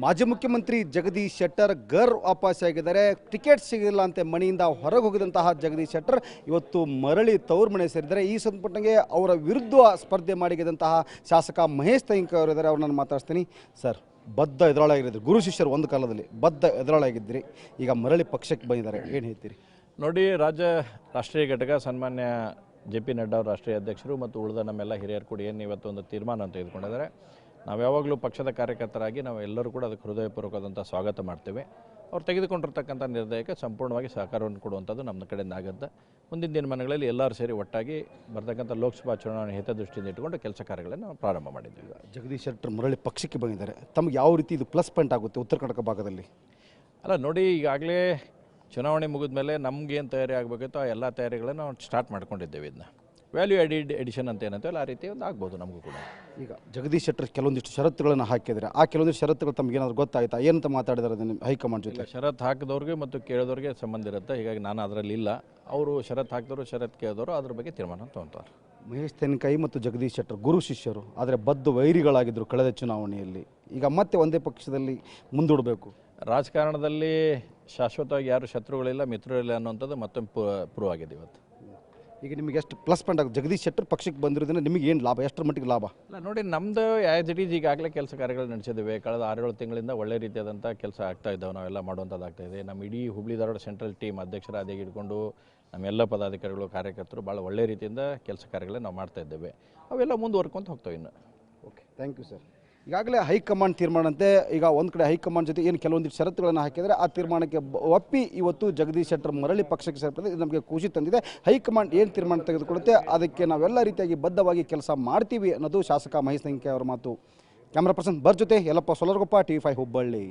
ಮಾಜಿ ಮುಖ್ಯಮಂತ್ರಿ ಜಗದೀಶ್ ಶೆಟ್ಟರ್ ಗರ್ ವಾಪಸ್ಸಾಗಿದ್ದಾರೆ ಟಿಕೆಟ್ ಸಿಗಲಿಲ್ಲ ಅಂತ ಮನೆಯಿಂದ ಹೊರಗೆ ಹೋಗಿದಂತಹ ಜಗದೀಶ್ ಶೆಟ್ಟರ್ ಇವತ್ತು ಮರಳಿ ತವರು ಮನೆ ಸೇರಿದ್ದಾರೆ. ಈ ಸಂದರ್ಭಕ್ಕೆ ಅವರ ವಿರುದ್ಧ ಸ್ಪರ್ಧೆ ಮಾಡಿದಂತಹ ಶಾಸಕ ಮಹೇಶ್ ತೈಂಕ ಅವರಿದ್ದಾರೆ ಅವ್ರನ್ನ ಮಾತಾಡ್ತೀನಿ. ಸರ್, ಬದ್ಧ ಎದುರಾಳಾಗಿರಿದ್ರು ಗುರು ಶಿಷ್ಯರು ಒಂದು ಕಾಲದಲ್ಲಿ ಬದ್ಧ ಎದುರಾಳಾಗಿದ್ದಿರಿ ಈಗ ಮರಳಿ ಪಕ್ಷಕ್ಕೆ ಬಂದಿದ್ದಾರೆ. ಏನು ಹೇಳ್ತೀರಿ? ನೋಡಿ, ರಾಜ್ಯ ರಾಷ್ಟ್ರೀಯ ಘಟಕ ಸನ್ಮಾನ್ಯ ಜೆ ಪಿ ನಡ್ಡಾ ಅವರು ರಾಷ್ಟ್ರೀಯ ಅಧ್ಯಕ್ಷರು ಮತ್ತು ಉಳಿದ ನಮ್ಮೆಲ್ಲ ಹಿರಿಯರು ಕೂಡ ಏನು ಇವತ್ತು ಒಂದು ತೀರ್ಮಾನ ತೆಗೆದುಕೊಂಡಿದ್ದಾರೆ. ನಾವು ಯಾವಾಗಲೂ ಪಕ್ಷದ ಕಾರ್ಯಕರ್ತರಾಗಿ ನಾವು ಎಲ್ಲರೂ ಕೂಡ ಅದಕ್ಕೆ ಹೃದಯಪೂರ್ವಕವಾದಂಥ ಸ್ವಾಗತ ಮಾಡ್ತೇವೆ. ಅವ್ರು ತೆಗೆದುಕೊಂಡಿರ್ತಕ್ಕಂಥ ನಿರ್ಣಯಕ್ಕೆ ಸಂಪೂರ್ಣವಾಗಿ ಸಹಕಾರವನ್ನು ಕೊಡುವಂಥದ್ದು ನಮ್ಮ ಕಡೆಯಿಂದ ಆಗುತ್ತೆ. ಮುಂದಿನ ದಿನಮಾನಗಳಲ್ಲಿ ಎಲ್ಲರೂ ಸೇರಿ ಒಟ್ಟಾಗಿ ಬರ್ತಕ್ಕಂಥ ಲೋಕಸಭಾ ಚುನಾವಣೆ ಹಿತದೃಷ್ಟಿಯಿಂದ ಇಟ್ಟುಕೊಂಡು ಕೆಲಸ ಕಾರ್ಯಗಳನ್ನು ನಾವು ಪ್ರಾರಂಭ ಮಾಡಿದ್ದೀವಿ. ಜಗದೀಶ್ ಶೆಟ್ಟರ್ ಮರಳಿ ಪಕ್ಷಕ್ಕೆ ಬಂದಿದ್ದಾರೆ. ತಮಗೆ ಯಾವ ರೀತಿ ಇದು ಪ್ಲಸ್ ಪಾಯಿಂಟ್ ಆಗುತ್ತೆ ಉತ್ತರ ಕರ್ನಾಟಕ ಭಾಗದಲ್ಲಿ? ಅಲ್ಲ ನೋಡಿ ಈಗಾಗಲೇ ಚುನಾವಣೆ ಮುಗಿದ ಮೇಲೆ ನಮಗೇನು ತಯಾರಿ ಆಗಬೇಕಿತ್ತು ಆ ಎಲ್ಲ ತಯಾರಿಗಳನ್ನು ನಾವು ಸ್ಟಾರ್ಟ್ ಮಾಡ್ಕೊಂಡಿದ್ದೇವೆ ಇದನ್ನ. ವ್ಯಾಲ್ಯೂ ಎಡಿಡ್ ಎಡಿಷನ್ ಅಂತ ಏನಂತೇವಲ್ಲ ಆ ರೀತಿ ಒಂದು ಆಗ್ಬೋದು ನಮಗೂ ಕೂಡ. ಈಗ ಜಗದೀಶ್ ಶೆಟ್ಟರ್ ಕೆಲವೊಂದಿಷ್ಟು ಷರತ್ತುಗಳನ್ನು ಹಾಕಿದರೆ ಆ ಕೆಲವೊಂದಿಷ್ಟು ಷರತ್ತುಗಳು ತಮ್ಗೆ ಏನಾದರೂ ಗೊತ್ತಾಯ್ತಾ? ಏನಂತ ಮಾತಾಡಿದಾರೆ ಅದನ್ನು ಹೈಕಮಾಂಡ್ ಜೊತೆ? ಷರತ್ತು ಹಾಕಿದವ್ರಿಗೆ ಮತ್ತು ಕೇಳಿದವ್ರಿಗೆ ಸಂಬಂಧ ಇರುತ್ತೆ. ಹೀಗಾಗಿ ನಾನು ಅದರಲ್ಲಿ ಇಲ್ಲ. ಅವರು ಷರತ್ತು ಹಾಕಿದವರು ಷರತ್ ಕೇಳಿದವರು ಅದ್ರ ಬಗ್ಗೆ ತೀರ್ಮಾನ ತೊಗೊತಾರೆ ಮಹೇಶ್ ತೆನ್ಕಾಯಿ ಮತ್ತು ಜಗದೀಶ್ ಶೆಟ್ಟರ್ ಗುರು ಶಿಷ್ಯರು ಆದರೆ ಬದ್ಧ ವೈರಿಗಳಾಗಿದ್ದರು ಕಳೆದ ಚುನಾವಣೆಯಲ್ಲಿ. ಈಗ ಮತ್ತೆ ಒಂದೇ ಪಕ್ಷದಲ್ಲಿ ಮುಂದೂಡಬೇಕು. ರಾಜಕಾರಣದಲ್ಲಿ ಶಾಶ್ವತವಾಗಿ ಯಾರು ಶತ್ರುಗಳಿಲ್ಲ ಮಿತ್ರರಿಲ್ಲ ಅನ್ನೋಂಥದ್ದು ಮತ್ತೊಮ್ಮೆ ಪ್ರೂವ್ ಆಗಿದೆ ಇವತ್ತು. ಈಗ ನಿಮಗೆ ಎಷ್ಟು ಪ್ಲಸ್ ಪಾಯಿಂಟ್ ಆಗುತ್ತೆ? ಜಗದೀಶ್ ಶೆಟ್ಟರ್ ಪಕ್ಷಕ್ಕೆ ಬಂದಿರೋದ್ರಿಂದ ನಿಮಗೆ ಏನು ಲಾಭ? ಎಷ್ಟರ ಮಟ್ಟಿಗೆ ಲಾಭ? ಅಲ್ಲ ನೋಡಿ ನಮ್ಮದು ಇಟ್ ಈಸ್ ಈಗಾಗಲೇ ಕೆಲಸ ಕಾರ್ಯಗಳು ನಡೆಸಿದ್ದೇವೆ ಕಳೆದ ಆರೇಳು ತಿಂಗಳಿಂದ ಒಳ್ಳೆ ರೀತಿಯಾದಂಥ ಕೆಲಸ ಆಗ್ತಾ ಇದ್ದಾವೆ. ನಾವೆಲ್ಲ ಮಾಡುವಂಥದ್ದಾಗ್ತಾ ಇದೆ. ನಮ್ಮ ಇಡೀ ಹುಬ್ಳಿ ಧಾರವಾಡ ಸೆಂಟ್ರಲ್ ಟೀಮ್ ಅಧ್ಯಕ್ಷರಾಗಿ ಇಟ್ಕೊಂಡು ನಮ್ಮೆಲ್ಲ ಪದಾಧಿಕಾರಿಗಳು ಕಾರ್ಯಕರ್ತರು ಭಾಳ ಒಳ್ಳೆ ರೀತಿಯಿಂದ ಕೆಲಸ ಕಾರ್ಯಗಳನ್ನ ನಾವು ಮಾಡ್ತಾ ಇದ್ದೇವೆ. ಅವೆಲ್ಲ ಮುಂದುವರ್ಕೊಂತ ಹೋಗ್ತವೆ ಇನ್ನು. ಓಕೆ ಥ್ಯಾಂಕ್ ಯು ಸರ್ ಈಗಾಗಲೇ ಹೈಕಮಾಂಡ್ ತೀರ್ಮಾನಂತೆ ಈಗ ಒಂದು ಕಡೆ ಹೈಕಮಾಂಡ್ ಜೊತೆ ಏನು ಕೆಲವೊಂದಿಷ್ಟು ಷರತ್ತುಗಳನ್ನು ಹಾಕಿದರೆ ಆ ತೀರ್ಮಾನಕ್ಕೆ ಒಪ್ಪಿ ಇವತ್ತು ಜಗದೀಶ್ ಶೆಟ್ಟರ್ ಮರಳಿ ಪಕ್ಷಕ್ಕೆ ಸೇರ್ಪಡೆ, ಇದು ನಮಗೆ ಖುಷಿ ತಂದಿದೆ. ಹೈಕಮಾಂಡ್ ಏನು ತೀರ್ಮಾನ ತೆಗೆದುಕೊಳ್ಳುತ್ತೆ, ಅದಕ್ಕೆ ನಾವೆಲ್ಲ ರೀತಿಯಾಗಿ ಬದ್ಧವಾಗಿ ಕೆಲಸ ಮಾಡ್ತೀವಿ ಅನ್ನೋದು ಶಾಸಕ ಮಹೇಶ್ ಸಂಖ್ಯೆ ಅವರ ಮಾತು. ಕ್ಯಾಮ್ರಾ ಪರ್ಸನ್ ಬರ್ ಜೊತೆ ಯಲ್ಲಪ್ಪ ಸೊಲರ್ಗೊಪ್ಪ, ಟಿ ಫೈ ಹುಬ್ಬಳ್ಳಿ.